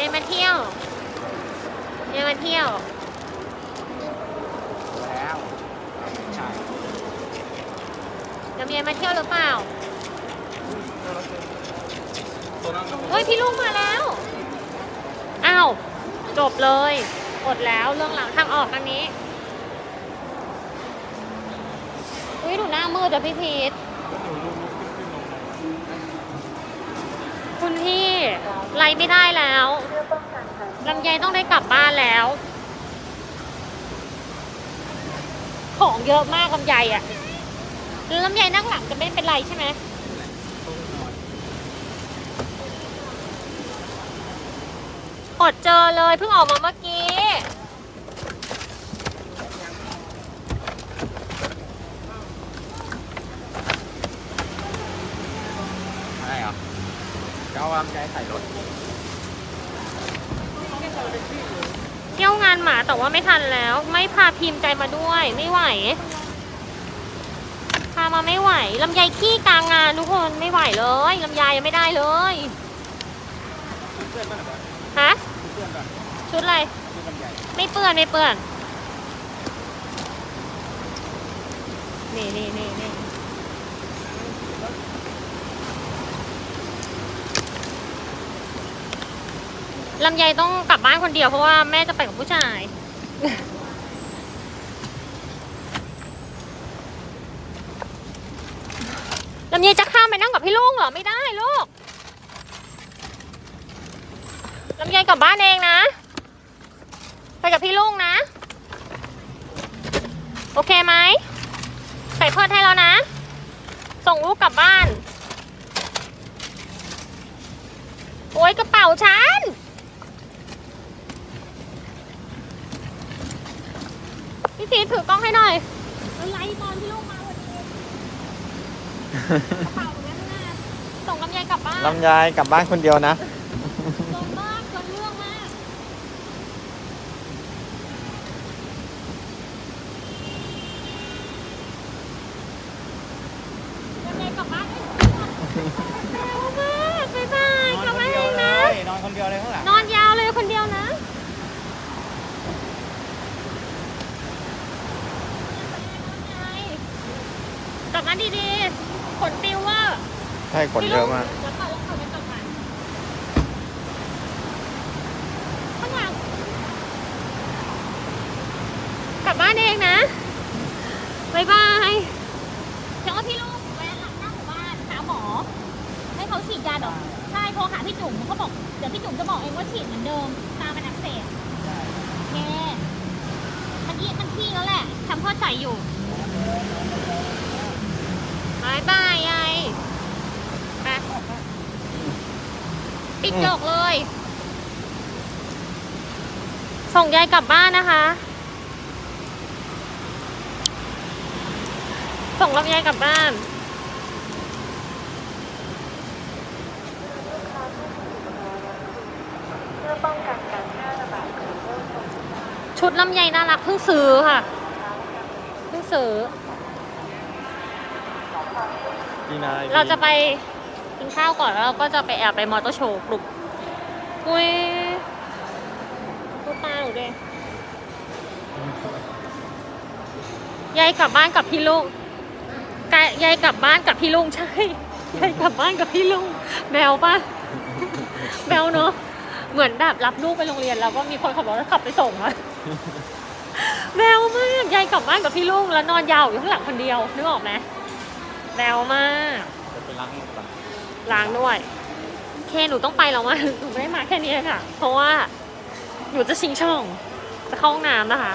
เที่ยว แล้วใช่ลำไยมาเที่ยวหรือเปล่าตัวนั้นเฮ้ยพี่ลุงมาแล้ว อ้าว จบเลย อดแล้วเรื่องหลังทางออกอันนี้ อุ้ยดูหน้ามืดอะพี่พีทคุณพี่ ไล่ไม่ได้แล้วลำไยต้องได้กลับบ้านแล้ว ของเยอะมากลำไยอะแล้วลำไยนั่งหลังจะไม่เป็นไรใช่ไหมอดเจอเลยเพิ่งออกมาเมื่อกี้ อะไรเหรอจะ เอาลำไยใส่รถเที่ยวงานหมาแต่ว่าไม่ทันแล้ว ไม่พาพิมพ์ใจมาด้วย ไม่ไหว พามาไม่ไหวลำไยขี้กลางงานทุกคนไม่ไหวเลยลำไยยังไม่ได้เลยเพื่อนบ้านเหรอฮะเพื่อนบ้านชุดอะไรไยไม่เปื้อนไม่เปื้อนนี่นี่นี่นี่ ลำไยต้องกลับบ้านคนเดียวเพราะว่าแม่จะไปกับผู้ชาย ลำไยจะข้ามไปนั่งกับพี่ลุงเหรอ ไม่ได้ลูก ลำไยกลับบ้านเองนะ ไปกับพี่ลุงนะ โอเคไหม ใส่เพิดให้แล้วนะ ส่งลูกกลับบ้าน โอ้ยกระเป๋าฉัน พี่พีทถือกล้องให้หน่อยอะไรตอนที่ลูกมาวันนี้กระเป๋านั้นน่ะส่งลำไยกลับบ้านลำไยกลับบ้านคนเดียวนะ จนมากจนเรื่องมากยังไงกลับบ้านเอ้ยเร็วมากบ๊ายบายกลับบ้านเองนะ นอนคนเดียวเลยข้างหลัง นอนยาวเลยคนเดียวนะ กลับบ้านดีๆ ขนปิวว่าใช่คนเยอะมาก แล้วก่อนแล้วก่อนแล้วก่อนข้างหลังกลับบ้านเองนะบายบายเดี๋ยวเอาพี่ลูกแวะหลังหน้าหมู่บ้านหาหมอ ให้เขาฉีดยาดอกใช่โทรหาพี่จุ๋มเขาบอกเดี๋ยวพี่จุ๋มจะบอกเองว่าฉีดเหมือนเดิม ตามมันอักเสบแค่มันยี่มันขี้แล้วแหละทำเพื่อใส่อยู่บายบายยายไป ปิดจกเลย ส่งยายกลับบ้านนะคะ ส่งลำไยกลับบ้านเพื่อป้องกันการแพร่ระบาดของโรคโควิดชุดลำไยน่ารักเพิ่งซื้อค่ะเพิ่งซื้อพี่นาย เราจะไป กินข้าวก่อนแล้วเราก็จะไปแอบไปมอเตอร์โชว์กลุ่มอุ้ยดูตาหนูดิยยายกลับบ้านกับพี่ลุงกยายกลับบ้านกับพี่ลุงใช่ ยายกลับบ้านกับพี่ลุงแบวปะแบวเนอะเหมือนแบบรับลูกไปโรงเรียนแล้วก็มีคนขับรถขับไปส่งอะแบวมาก ยายกลับบ้านกับพี่ลุงแล้วนอนยาวอยู่ข้างหลังคนเดียวนึกออกไหมแบวมากจะไปล้างมือก่อน ล้างด้วยเคหนูต้องไปแล้วว่าหนูไม่ได้มาแค่นี้ค่ะ เพราะว่าหนูจะชิงช่อง จะเข้าห้องน้ำนะคะ